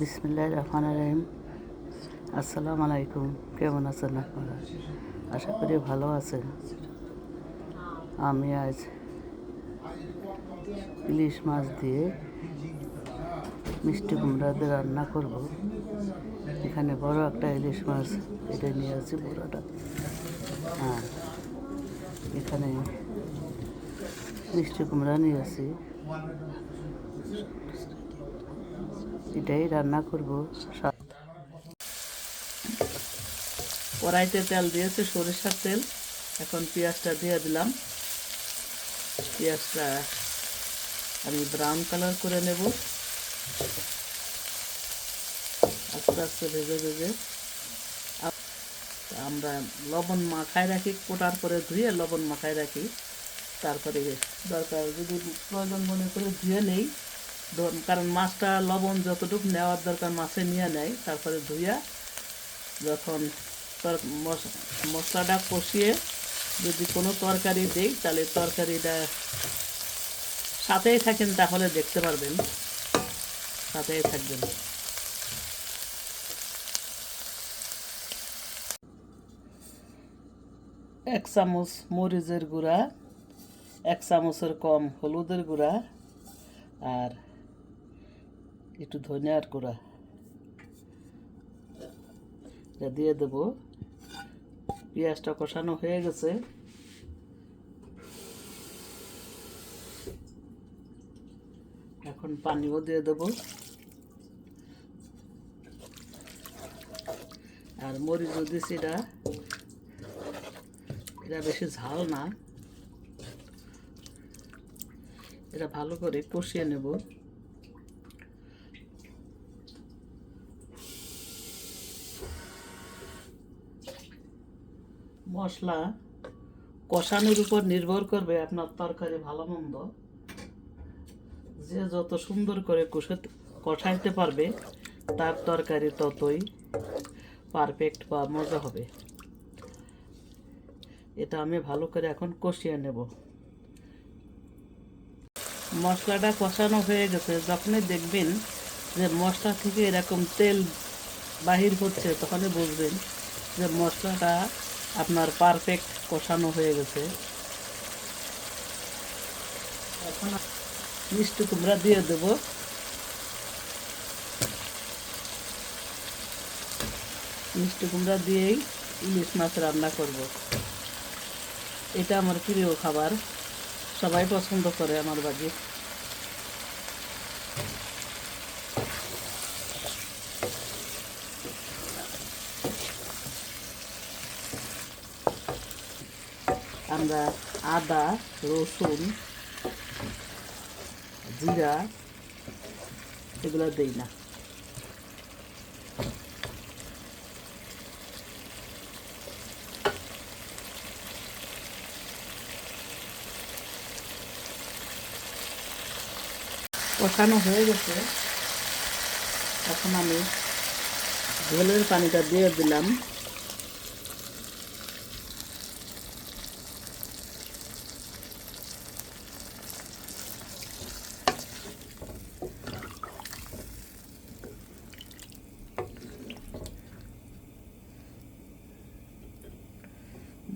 বিসমিল্লাহ রহমান রহিম। আসসালামু আলাইকুম। কেমন আছেন আপনারা? আশা করি ভালো আছেন। আমি আজ ইলিশ মাছ দিয়ে মিষ্টি কুমড়া দিয়ে রান্না করব। এখানে বড় একটা ইলিশ মাছ এটা নিয়ে আছি বড়টা হ্যাঁ এখানে মিষ্টি কুমড়া নিয়ে আসি এটাই রান্না করব। কড়াইতে তেল দিয়েছে, সরিষার তেল। এখন পেঁয়াজটা দিয়ে দিলাম। পেঁয়াজটা আমি ব্রাউন কালার করে নেব। আস্তে আস্তে ভেজে ভেজে। আমরা লবণ মাখায় রাখি, কোটার পরে ধুয়ে লবণ মাখায় রাখি। তারপরে দরকার যদি প্রয়োজন মনে করে ধুয়ে নেই কারণ মাছটা লবণ যতটুকু নেওয়ার দরকার মাছে নিয়ে নেয়, তারপরে ধুইয়া যখন মশলাটা কষিয়ে যদি কোনো তরকারি দেই, তাহলে তরকারিটা সাথেই থাকেন, তাহলে দেখতে পারবেন। সাথেই থাকবেন। এক চামচ মরিচের গুঁড়া, এক চামচের কম হলুদের গুঁড়া, আর একটু ধনিয়ার গুঁড়া এটা দিয়ে দেবো। পেঁয়াজটা কষানো হয়ে গেছে। এখন পানিও দিয়ে দেবো। আর মরিচও দিছি এটা। এটা বেশি ঝাল না। এটা ভালো করে কষিয়ে নেব। মশলা কষানোর উপর নির্ভর করবে আপনার তরকারি ভালো মন্দ যে যত সুন্দর করে কষাতে কষাইতে পারবে, তার তরকারি ততই পারফেক্ট বা মজা হবে। এটা আমি ভালো করে এখন কষিয়ে নেব। মশলাটা কষানো হয়ে গেছে। যখনই দেখবেন যে মশলা থেকে এরকম তেল বাহির হচ্ছে, তখনই বুঝবেন যে মশলাটা আপনার পারফেক্ট কষানো হয়ে গেছে। এখন মিষ্টি কুমড়া দিয়ে দেবো। মিষ্টি কুমড়া দিয়েই ইলিশ মাছ রান্না করব। এটা আমার প্রিয় খাবার। সবাই পছন্দ করে আমার বাড়ি আমরা আদা, রসুন, জিরা এগুলো দেই না। কষানো হয়ে গেছে। এখন আমি ঝোলের পানিটা দিয়ে দিলাম।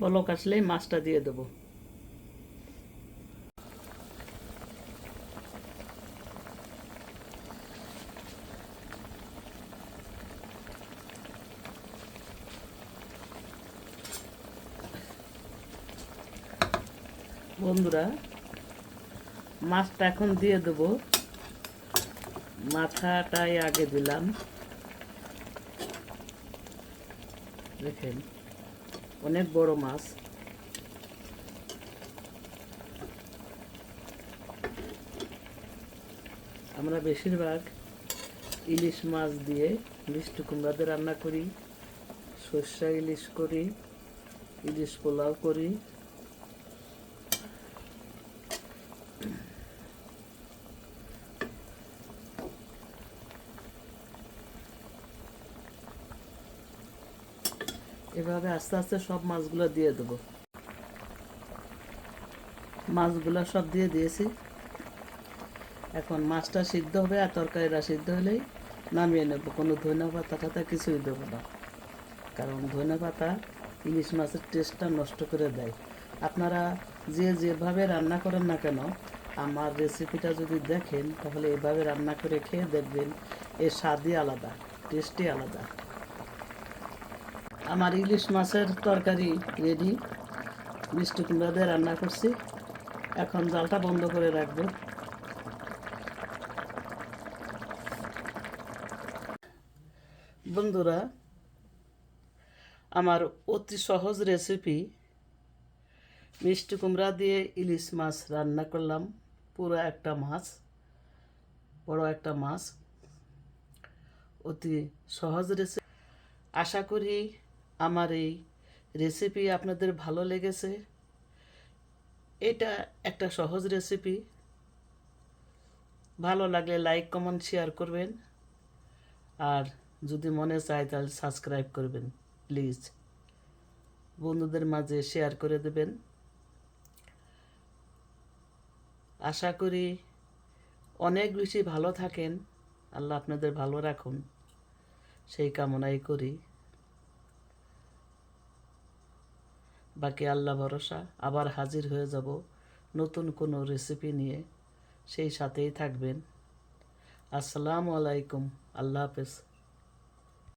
বলক আসলেই মাছটা দিয়ে দেবো। বন্ধুরা মাছটা এখন দিয়ে দেবো। মাথাটাই আগে দিলাম। দেখেন। অনেক বড় মাছ। আমরা বেশিরভাগ ইলিশ মাছ দিয়ে মিষ্টি কুমড়াতে রান্না করি, সর্ষা ইলিশ করি, ইলিশ পোলাও করি। এভাবে আস্তে আস্তে সব মাছগুলো দিয়ে দেবো। মাছগুলো সব দিয়ে দিয়েছি। এখন মাছটা সিদ্ধ হবে আর তরকারিটা সিদ্ধ হলেই নামিয়ে নেব। কোনো ধনে পাতা টাতা কিছুই দেবো না। কারণ ধনে পাতা ইলিশ মাছের টেস্টটা নষ্ট করে দেয়। আপনারা যে যেভাবে রান্না করেন না কেন, আমার রেসিপিটা যদি দেখেন, তাহলে এভাবে রান্না করে খেয়ে দেখবেন, এর স্বাদই আলাদা টেস্টই আলাদা। আমার ইলিশ মাছের তরকারি রেডি মিষ্টি কুমড়া দিয়ে রান্না করছি। এখন জালটা বন্ধ করে রাখব। বন্ধুরা, আমার অতি সহজ রেসিপি মিষ্টি কুমড়া দিয়ে ইলিশ মাছ রান্না করলাম। পুরো একটা মাছ, বড় একটা মাছ। অতি সহজ রেসিপি আশা করি আমার এই রেসিপি আপনাদের ভালো লেগেছে? এটা একটা সহজ রেসিপি ভালো লাগলে লাইক কমেন্ট শেয়ার করবেন। আর যদি মনে চায় তাহলে সাবস্ক্রাইব করবেন প্লিজ বন্ধুদের মাঝে শেয়ার করে দেবেন। আশা করি অনেক বেশি ভালো থাকেন। আল্লাহ আপনাদের ভালো রাখুন। সেই কামনাই করি। বাকি আল্লাহ ভরসা, আবার হাজির হয়ে যাব নতুন কোনো রেসিপি নিয়ে। সেই সাথেই থাকবেন। আসসালামু আলাইকুম, আল্লাহ হাফেজ।